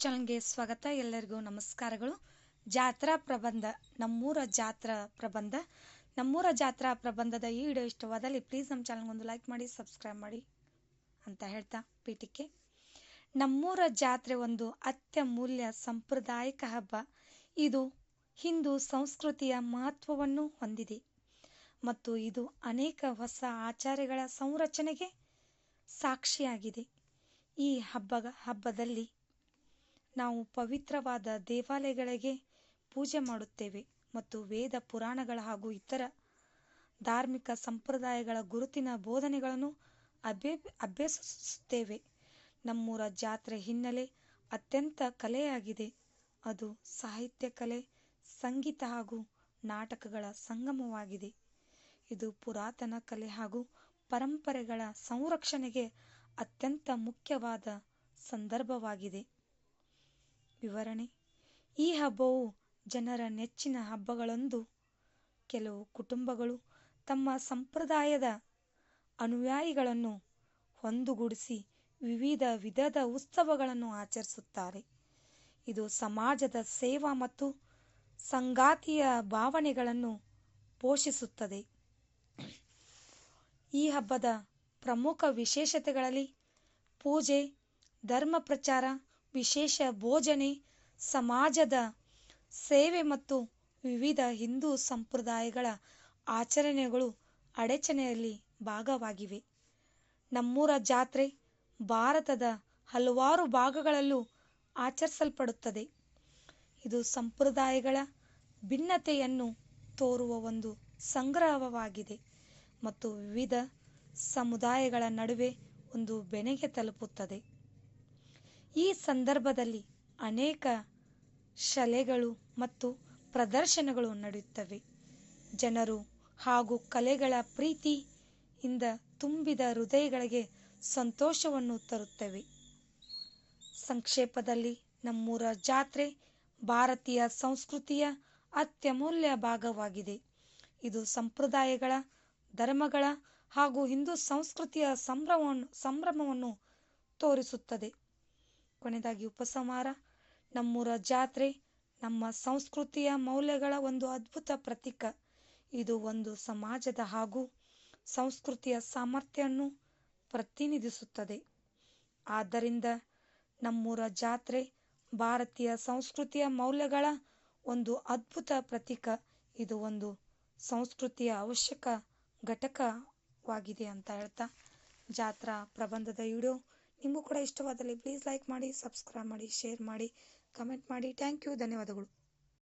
ಚಾನಲ್ಗೆ ಸ್ವಾಗತ. ಎಲ್ಲರಿಗೂ ನಮಸ್ಕಾರಗಳು. ಜಾತ್ರಾ ಪ್ರಬಂಧ, ನಮ್ಮೂರ ಜಾತ್ರಾ ಪ್ರಬಂಧ. ನಮ್ಮೂರ ಜಾತ್ರಾ ಪ್ರಬಂಧದ ಈ ವಿಡಿಯೋ ಇಷ್ಟವಾದಲ್ಲಿ ಪ್ಲೀಸ್ ನಮ್ಮ ಚಾನಲ್ಗೆ ಒಂದು ಲೈಕ್ ಮಾಡಿ ಸಬ್ಸ್ಕ್ರೈಬ್ ಮಾಡಿ ಅಂತ ಹೇಳ್ತಾ ಪೀಠಿಕೆ ನಮ್ಮೂರ ಜಾತ್ರೆ ಒಂದು ಅತ್ಯಮೂಲ್ಯ ಸಾಂಪ್ರದಾಯಿಕ ಹಬ್ಬ. ಇದು ಹಿಂದೂ ಸಂಸ್ಕೃತಿಯ ಮಹತ್ವವನ್ನು ಹೊಂದಿದೆ. ಮತ್ತು ಇದು ಅನೇಕ ಹೊಸ ಆಚಾರಗಳ ಸಂರಚನೆಗೆ ಸಾಕ್ಷಿಯಾಗಿದೆ. ಈ ಹಬ್ಬ ಹಬ್ಬದಲ್ಲಿ ನಾವು ಪವಿತ್ರವಾದ ದೇವಾಲಯಗಳಿಗೆ ಪೂಜೆ ಮಾಡುತ್ತೇವೆ ಮತ್ತು ವೇದ ಪುರಾಣಗಳ ಹಾಗೂ ಇತರ ಧಾರ್ಮಿಕ ಸಂಪ್ರದಾಯಗಳ ಗುರುತಿನ ಬೋಧನೆಗಳನ್ನು ಅಭ್ಯ, ಅಭ್ಯಸಿಸುತ್ತೇವೆ. ನಮ್ಮೂರ ಜಾತ್ರೆ ಹಿನ್ನೆಲೆ ಅತ್ಯಂತ ಕಲೆಯಾಗಿದೆ. ಅದು ಸಾಹಿತ್ಯ ಕಲೆ, ಸಂಗೀತ ಹಾಗೂ ನಾಟಕಗಳ ಸಂಗಮವಾಗಿದೆ. ಇದು ಪುರಾತನ ಕಲೆ ಹಾಗೂ ಪರಂಪರೆಗಳ ಸಂರಕ್ಷಣೆಗೆ ಅತ್ಯಂತ ಮುಖ್ಯವಾದ ಸಂದರ್ಭವಾಗಿದೆ. ವಿವರಣೆ. ಈ ಹಬ್ಬವು ಜನರ ನೆಚ್ಚಿನ ಹಬ್ಬಗಳೊಂದು ಕೆಲವು ಕುಟುಂಬಗಳು ತಮ್ಮ ಸಂಪ್ರದಾಯದ ಅನುಯಾಯಿಗಳನ್ನು ಒಂದುಗೂಡಿಸಿ ವಿವಿಧ ವಿಧದ ಉತ್ಸವಗಳನ್ನು ಆಚರಿಸುತ್ತಾರೆ. ಇದು ಸಮಾಜದ ಸೇವಾ ಮತ್ತು ಸಂಗಾತಿಯ ಭಾವನೆಗಳನ್ನು ಪೋಷಿಸುತ್ತದೆ. ಈ ಹಬ್ಬದ ಪ್ರಮುಖ ವಿಶೇಷತೆಗಳಲ್ಲಿ ಪೂಜೆ, ಧರ್ಮ ಪ್ರಚಾರ ವಿಶೇಷ ಭೋಜನೆ, ಸಮಾಜದ ಸೇವೆ ಮತ್ತು ವಿವಿಧ ಹಿಂದೂ ಸಂಪ್ರದಾಯಗಳ ಆಚರಣೆಗಳು ಅಡಚಣೆಯಲ್ಲಿ ಭಾಗವಾಗಿವೆ. ನಮ್ಮೂರ ಜಾತ್ರೆ ಭಾರತದ ಹಲವಾರು ಭಾಗಗಳಲ್ಲೂ ಆಚರಿಸಲ್ಪಡುತ್ತದೆ. ಇದು ಸಂಪ್ರದಾಯಗಳ ಭಿನ್ನತೆಯನ್ನು ತೋರುವ ಒಂದು ಸಂಗ್ರಹವಾಗಿದೆ ಮತ್ತು ವಿವಿಧ ಸಮುದಾಯಗಳ ನಡುವೆ ಒಂದು ಬೆನೆಗೆ ತಲುಪುತ್ತದೆ. ಈ ಸಂದರ್ಭದಲ್ಲಿ ಅನೇಕ ಶಲೆಗಳು ಮತ್ತು ಪ್ರದರ್ಶನಗಳು ನಡೆಯುತ್ತವೆ. ಜನರು ಹಾಗೂ ಕಲೆಗಳ ಪ್ರೀತಿಯಿಂದ ತುಂಬಿದ ಹೃದಯಗಳಿಗೆ ಸಂತೋಷವನ್ನು ತರುತ್ತವೆ. ಸಂಕ್ಷೇಪದಲ್ಲಿ ನಮ್ಮೂರ ಜಾತ್ರೆ ಭಾರತೀಯ ಸಂಸ್ಕೃತಿಯ ಅತ್ಯಮೂಲ್ಯ ಭಾಗವಾಗಿದೆ. ಇದು ಸಂಪ್ರದಾಯಗಳ, ಧರ್ಮಗಳ ಹಾಗೂ ಹಿಂದೂ ಸಂಸ್ಕೃತಿಯ ಸಂಭ್ರಮವನ್ನು ಸಂಭ್ರಮವನ್ನು ತೋರಿಸುತ್ತದೆ. ಕೊನೆಯದಾಗಿ ಉಪಸಂಹಾರ. ನಮ್ಮೂರ ಜಾತ್ರೆ, ನಮ್ಮ ಸಂಸ್ಕೃತಿಯ ಮೌಲ್ಯಗಳ ಒಂದು ಅದ್ಭುತ ಪ್ರತೀಕ. ಇದು ಒಂದು ಸಮಾಜದ ಹಾಗೂ ಸಂಸ್ಕೃತಿಯ ಸಾಮರ್ಥ್ಯವನ್ನು ಪ್ರತಿನಿಧಿಸುತ್ತದೆ. ಆದ್ದರಿಂದ ನಮ್ಮೂರ ಜಾತ್ರೆ ಭಾರತೀಯ ಸಂಸ್ಕೃತಿಯ ಮೌಲ್ಯಗಳ ಒಂದು ಅದ್ಭುತ ಪ್ರತೀಕ. ಇದು ಒಂದು ಸಂಸ್ಕೃತಿಯ ಅವಶ್ಯಕ ಘಟಕವಾಗಿದೆ ಅಂತ ಹೇಳ್ತಾ. ಜಾತ್ರಾ ಪ್ರಬಂಧದ ವಿಡಿಯೋ ನಿಮಗೂ ಕೂಡ ಇಷ್ಟವಾದಲ್ಲಿ ಪ್ಲೀಸ್ ಲೈಕ್ ಮಾಡಿ ಸಬ್ಸ್ಕ್ರೈಬ್ ಮಾಡಿ ಶೇರ್ ಮಾಡಿ ಕಮೆಂಟ್ ಮಾಡಿ. ಥ್ಯಾಂಕ್ ಯು ಧನ್ಯವಾದಗಳು.